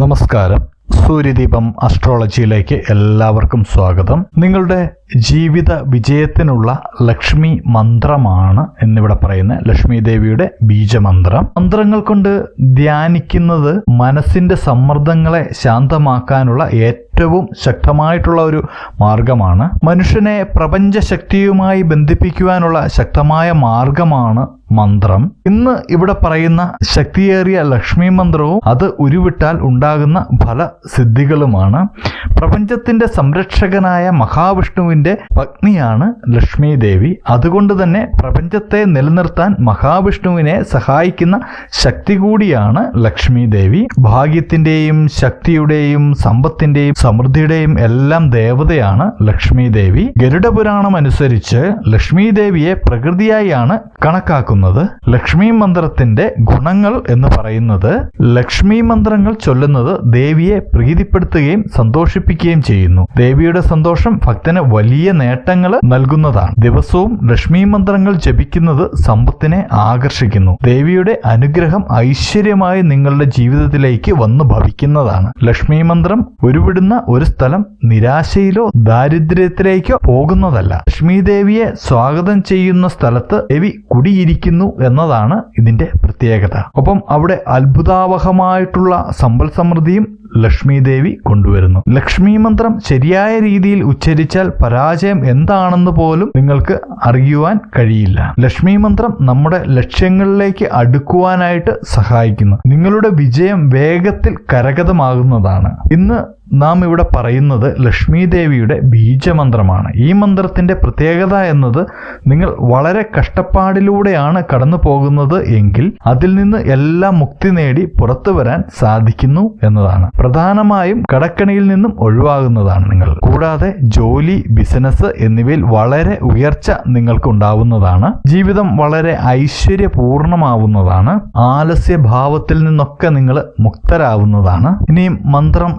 നമസ്കാരം. സൂര്യദീപം അസ്ട്രോളജിയിലേക്ക് എല്ലാവർക്കും സ്വാഗതം. നിങ്ങളുടെ ജീവിത വിജയത്തിനുള്ള ലക്ഷ്മി മന്ത്രമാണ് എന്നിവിടെ പറയുന്ന ലക്ഷ്മി ദേവിയുടെ ബീജമന്ത്രം. മന്ത്രങ്ങൾ കൊണ്ട് ധ്യാനിക്കുന്നത് മനസ്സിന്റെ സമ്മർദ്ദങ്ങളെ ശാന്തമാക്കാനുള്ള ഏറ്റവും ശക്തമായിട്ടുള്ള ഒരു മാർഗമാണ്. മനുഷ്യനെ പ്രപഞ്ചശക്തിയുമായി ബന്ധിപ്പിക്കുവാനുള്ള ശക്തമായ മാർഗമാണ് മന്ത്രം. ഇന്ന് ഇവിടെ പറയുന്ന ശക്തിയേറിയ ലക്ഷ്മി മന്ത്രവും അത് ഉരുവിട്ടാൽ ഉണ്ടാകുന്ന ഫലസിദ്ധികളുമാണ് പ്രപഞ്ചത്തിന്റെ സംരക്ഷകനായ മഹാവിഷ്ണുവിന്റെ പത്നിയാണ് ലക്ഷ്മി ദേവി. അതുകൊണ്ട് തന്നെ പ്രപഞ്ചത്തെ നിലനിർത്താൻ മഹാവിഷ്ണുവിനെ സഹായിക്കുന്ന ശക്തി കൂടിയാണ് ലക്ഷ്മി ദേവി. ഭാഗ്യത്തിന്റെയും ശക്തിയുടെയും സമ്പത്തിന്റെയും സമൃദ്ധിയുടെയും എല്ലാം ദേവതയാണ് ലക്ഷ്മി ദേവി ഗരുഡപുരാണം അനുസരിച്ച് ലക്ഷ്മി ദേവിയെ പ്രകൃതിയായാണ് കണക്കാക്കുന്നത്. ലക്ഷ്മി മന്ത്രത്തിന്റെ ഗുണങ്ങൾ എന്ന് പറയുന്നത് ലക്ഷ്മി മന്ത്രങ്ങൾ ചൊല്ലുന്നത് ദേവിയെ പ്രീതിപ്പെടുത്തുകയും സന്തോഷിപ്പിക്കുകയും ചെയ്യുന്നു. ദേവിയുടെ സന്തോഷം ഭക്തന് വലിയ നേട്ടങ്ങൾ നൽകുന്നതാണ്. ദിവസവും ലക്ഷ്മി മന്ത്രങ്ങൾ ജപിക്കുന്നത് സമ്പത്തിനെ ആകർഷിക്കുന്നു. ദേവിയുടെ അനുഗ്രഹം ഐശ്വര്യമായി നിങ്ങളുടെ ജീവിതത്തിലേക്ക് വന്നു ഭവിക്കുന്നതാണ്. ലക്ഷ്മി മന്ത്രം ഉരുവിടുന്ന ഒരു സ്ഥലം നിരാശയിലോ ദാരിദ്ര്യത്തിലേക്കോ പോകുന്നതല്ല. ലക്ഷ്മി ദേവിയെ സ്വാഗതം ചെയ്യുന്ന സ്ഥലത്ത് ദേവി കുടിയിരിക്കുന്നു എന്നതാണ് ഇതിന്റെ പ്രത്യേകത. ഒപ്പം അവിടെ അത്ഭുതാവഹമായിട്ടുള്ള സമ്പൽ സമൃദ്ധിയും ലക്ഷ്മി ദേവി കൊണ്ടുവരുന്നു. ലക്ഷ്മി മന്ത്രം ശരിയായ രീതിയിൽ ഉച്ചരിച്ചാൽ പരാജയം എന്താണെന്ന് പോലും നിങ്ങൾക്ക് അറിയുവാൻ കഴിയില്ല. ലക്ഷ്മി മന്ത്രം നമ്മുടെ ലക്ഷ്യങ്ങളിലേക്ക് അടുക്കുവാനായിട്ട് സഹായിക്കുന്നു. നിങ്ങളുടെ വിജയം വേഗത്തിൽ കരഗതമാകുന്നതാണ്. ഇന്ന് നാം ഇവിടെ പറയുന്നത് ലക്ഷ്മി ദേവിയുടെ ബീജമന്ത്രമാണ്. ഈ മന്ത്രത്തിന്റെ പ്രത്യേകത എന്നത് നിങ്ങൾ വളരെ കഷ്ടപ്പാടിലൂടെയാണ് കടന്നു പോകുന്നത് എങ്കിൽ അതിൽ നിന്ന് എല്ലാം മുക്തി നേടി പുറത്തു വരാൻ സാധിക്കുന്നു എന്നതാണ്. പ്രധാനമായും കടക്കണിയിൽ നിന്നും ഒഴിവാകുന്നതാണ് നിങ്ങൾ. കൂടാതെ ജോലി ബിസിനസ് എന്നിവയിൽ വളരെ ഉയർച്ച നിങ്ങൾക്ക് ഉണ്ടാവുന്നതാണ് ജീവിതം വളരെ ഐശ്വര്യപൂർണമാവുന്നതാണ്. ആലസ്യ ഭാവത്തിൽ നിന്നൊക്കെ നിങ്ങൾ മുക്തരാവുന്നതാണ്. ഇനിയും മന്ത്രം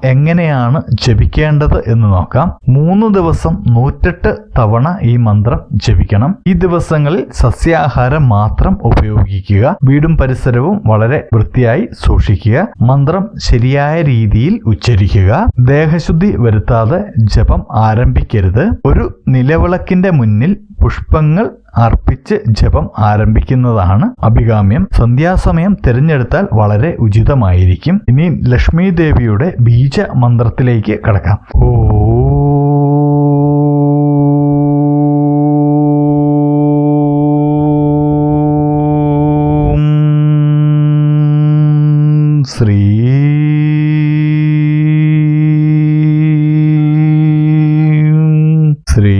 എങ്ങനെയാണ് ജപിക്കേണ്ടത് എന്ന് നോക്കാം. മൂന്ന് ദിവസം നൂറ്റെട്ട് തവണ ഈ മന്ത്രം ജപിക്കണം. ഈ ദിവസങ്ങളിൽ സസ്യാഹാരം മാത്രം ഉപയോഗിക്കുക. വീടും പരിസരവും വളരെ വൃത്തിയായി സൂക്ഷിക്കുക. മന്ത്രം ശരിയായ രീതിയിൽ ഉച്ചരിക്കുക. ദേഹശുദ്ധി വരുത്താതെ ജപം ആരംഭിക്കരുത്. ഒരു നിലവിളക്കിന്റെ മുന്നിൽ പുഷ്പങ്ങൾ അർപ്പിച്ച് ജപം ആരംഭിക്കുന്നതാണ് അഭികാമ്യം. സന്ധ്യാസമയം തിരഞ്ഞെടുത്താൽ വളരെ ഉചിതമായിരിക്കും. ഇനി ലക്ഷ്മി ദേവിയുടെ ബീജ മന്ത്രത്തിലേക്ക് കടക്കാം. ഓം ശ്രീ ശ്രീ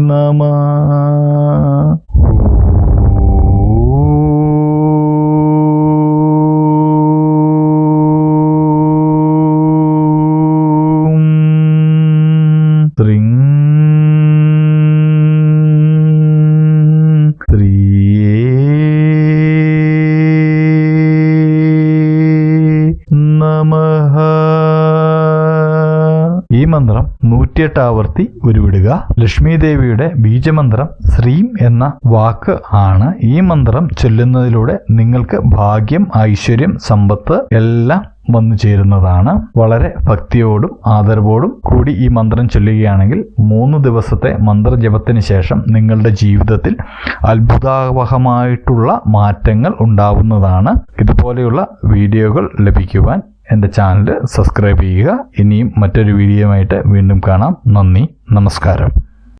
നമ നൂറ്റിയെട്ട് ആവർത്തി ഉരുവിടുക. ലക്ഷ്മി ദേവിയുടെ ബീജമന്ത്രം ശ്രീം എന്ന വാക്ക് ആണ് ഈ മന്ത്രം ചൊല്ലുന്നതിലൂടെ നിങ്ങൾക്ക് ഭാഗ്യം ഐശ്വര്യം സമ്പത്ത് എല്ലാം വന്നു ചേരുന്നതാണ്. വളരെ ഭക്തിയോടും ആദരവോടും കൂടി ഈ മന്ത്രം ചൊല്ലുകയാണെങ്കിൽ മൂന്ന് ദിവസത്തെ മന്ത്രജപത്തിന് ശേഷം നിങ്ങളുടെ ജീവിതത്തിൽ അത്ഭുതാവഹമായിട്ടുള്ള മാറ്റങ്ങൾ ഉണ്ടാവുന്നതാണ്. ഇതുപോലെയുള്ള വീഡിയോകൾ ലഭിക്കുവാൻ എന്റെ ചാനൽ സബ്സ്ക്രൈബ് ചെയ്യുക. ഇനിയും മറ്റൊരു വീഡിയോയുമായിട്ട് വീണ്ടും കാണാം. നന്ദി. നമസ്കാരം.